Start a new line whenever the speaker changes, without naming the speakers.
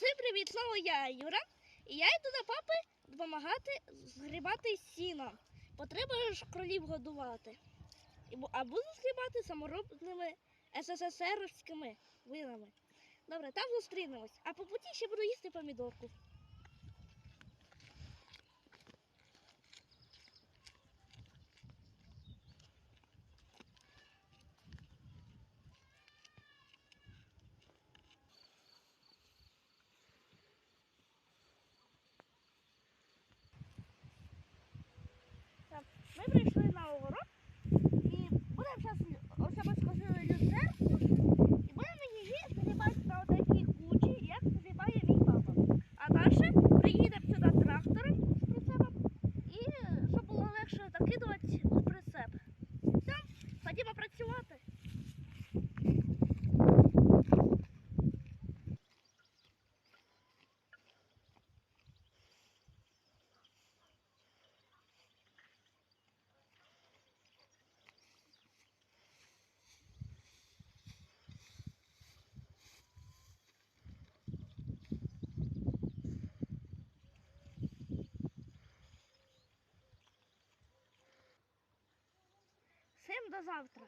Всім привіт, знову я Юра. І я йду до папи допомагати згрібати сіно. Бо треба ж кролів годувати. А буду згрібати саморобними СССРськими вилами. Добре, там зустрінемось. А по путі ще буду їсти помідорку. Ми прийшли на огород і будемо зараз ось ми схожили люцерку і будемо її зрібати на отакій кучі, як зрібає мій папа. А далі приїдемо сюди трактором з прицепом і щоб було легше закидувати Всім до завтра!